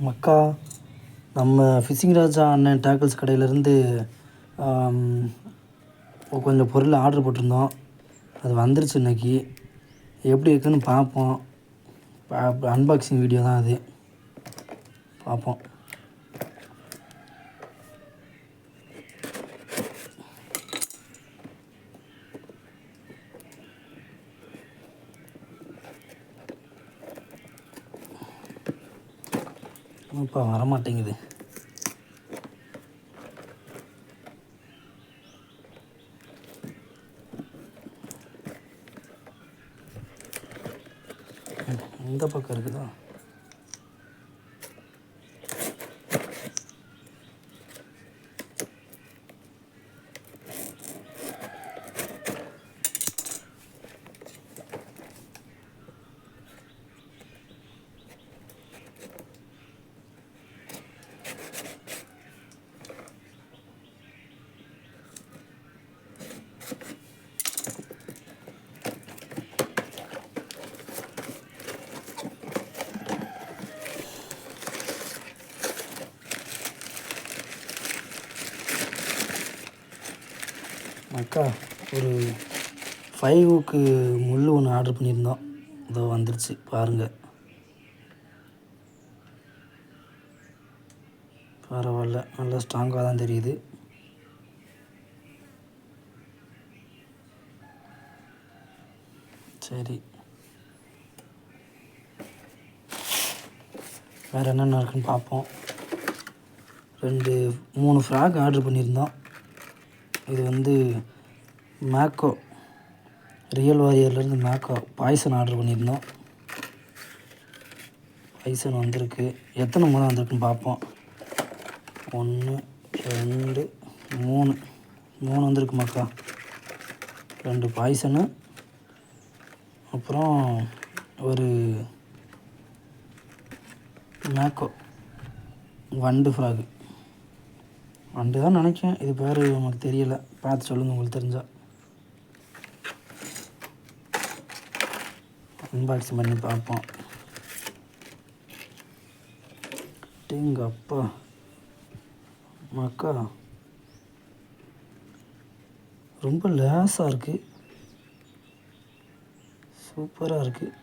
மக்கா நம்ம ஃபிஷிங் ராஜா அண்ணன் டேக்கிள்ஸ் கடையிலேருந்து கொஞ்சம் பொருள் ஆர்டர் போட்டிருந்தோம். அது வந்துருச்சு இன்னைக்கு. எப்படி இருக்குன்னு பார்ப்போம். அன்பாக்சிங் வீடியோ தான் அது. பார்ப்போம். இப்போ வரமாட்டேங்குது. இந்த பக்கம் இருக்குதா? அக்கா ஒரு ஃபைவுக்கு முள் ஒன்று ஆர்டர் பண்ணியிருந்தோம். இதோ வந்துருச்சு பாருங்கள் பரவாயில்ல நல்லா ஸ்ட்ராங்காக தான் தெரியுது. சரி. வேறு என்னென்ன இருக்குன்னு பார்ப்போம். ரெண்டு மூணு ஃப்ராக் ஆர்டர் பண்ணியிருந்தோம். இது வந்து மேக்கோ ரியல் வாரியர்லேருந்து மேக்கோ பாய்சன் ஆர்டர் பண்ணியிருந்தோம். பாய்சன் வந்திருக்கு. எத்தனை முறை வந்திருக்குன்னு பார்ப்போம். ஒன்று ரெண்டு மூணு. மூணு வந்திருக்கு மக்கா. ரெண்டு பாய்சனு அப்புறம் ஒரு மேக்கோ வண்டு ஃப்ராகு அண்டு தான் நினைக்கேன் இது பேர் உங்களுக்கு தெரியலை. பார்த்து சொல்லுங்கள் உங்களுக்கு தெரிஞ்சால் அன்பாக்சிங் பண்ணி பார்ப்போம். டேங்க அப்பா மக்கா ரொம்ப லேஸாக இருக்குது சூப்பராக இருக்குது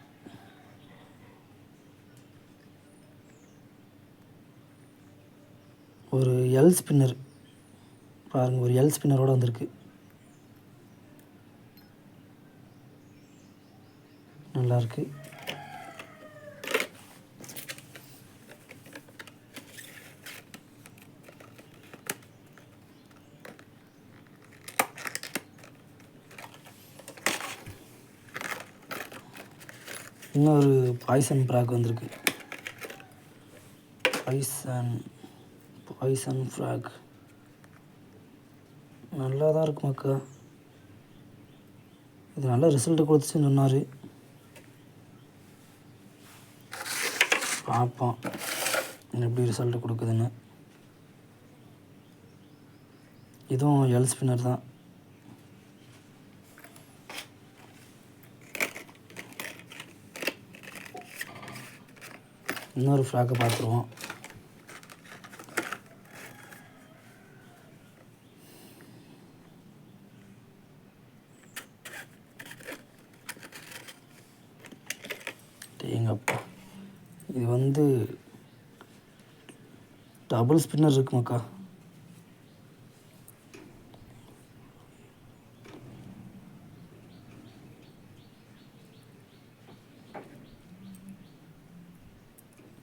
ஒரு எல் ஸ்பின்னர் பாருங்கள் ஒரு எல் ஸ்பின்னரோடு வந்திருக்கு. நல்லாயிருக்கு இன்னொரு பாய்சன் ப்ராக் வந்திருக்கு. பாய்சன் பாய்சன் ஃப்ராக் நல்லா தான் இருக்கும் அக்கா. இது நல்ல ரிசல்ட் கொடுத்துச்சுன்னு சொன்னார். பார்ப்போம் எப்படி ரிசல்ட் கொடுக்குதுன்னு. இதுவும் எல் ஸ்பின்னர் தான். இன்னொரு ஃப்ராக்கை பார்த்துருவோம். இது வந்து டபுள் ஸ்பின்னர் இருக்குமாக்கா?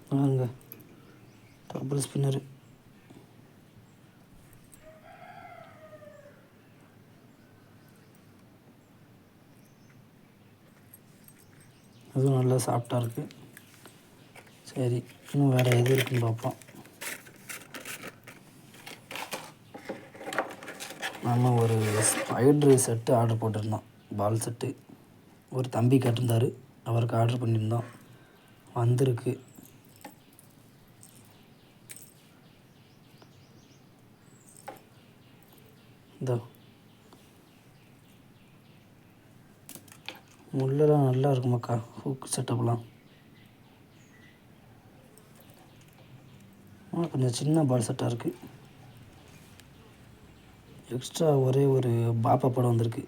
பாருங்க டபுள் ஸ்பின்னரு அதுவும் நல்லா சாஃப்டாக இருக்குது சரி இன்னும் வேறு எது இருக்குன்னு பார்ப்போம். நம்ம ஒரு ஸ்பைட்ரு செட்டு ஆர்டர் போட்டிருந்தோம். பால் செட்டு ஒரு தம்பி கேட்டிருந்தாரு. அவருக்கு ஆர்டர் பண்ணியிருந்தோம். வந்திருக்கு. இதோ. முள்ளெல்லாம் நல்லா இருக்குமாக்கா? ஹூக் செட்டப்லாம் கொஞ்சம் சின்ன பால் செட்டாக இருக்குது எக்ஸ்ட்ரா ஒரே ஒரு பாப்பா படம் வந்திருக்கு.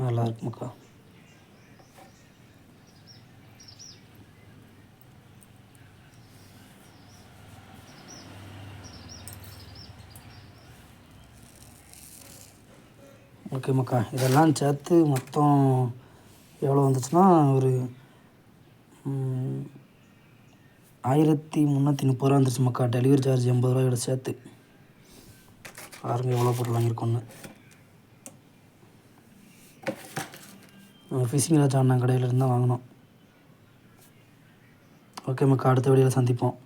நல்லா இருக்குமாக்கா ஓகே மக்கா. இதெல்லாம் சேர்த்து மொத்தம் எவ்வளோ வந்துச்சுன்னா ஒரு ஆயிரத்தி முந்நூற்றி முப்பது ரூபா வந்துருச்சு மக்கா. டெலிவரி சார்ஜ் எண்பது ரூபாயோட சேர்த்து. பாருங்க எவ்வளோ பொருள் வாங்கியிருக்கோன்னு ஃபிஷிங் ராஜ் அண்ணன் கடையிலேருந்து தான் வாங்கினோம். ஓகே மக்கா அடுத்த வீடியோவில் சந்திப்போம்.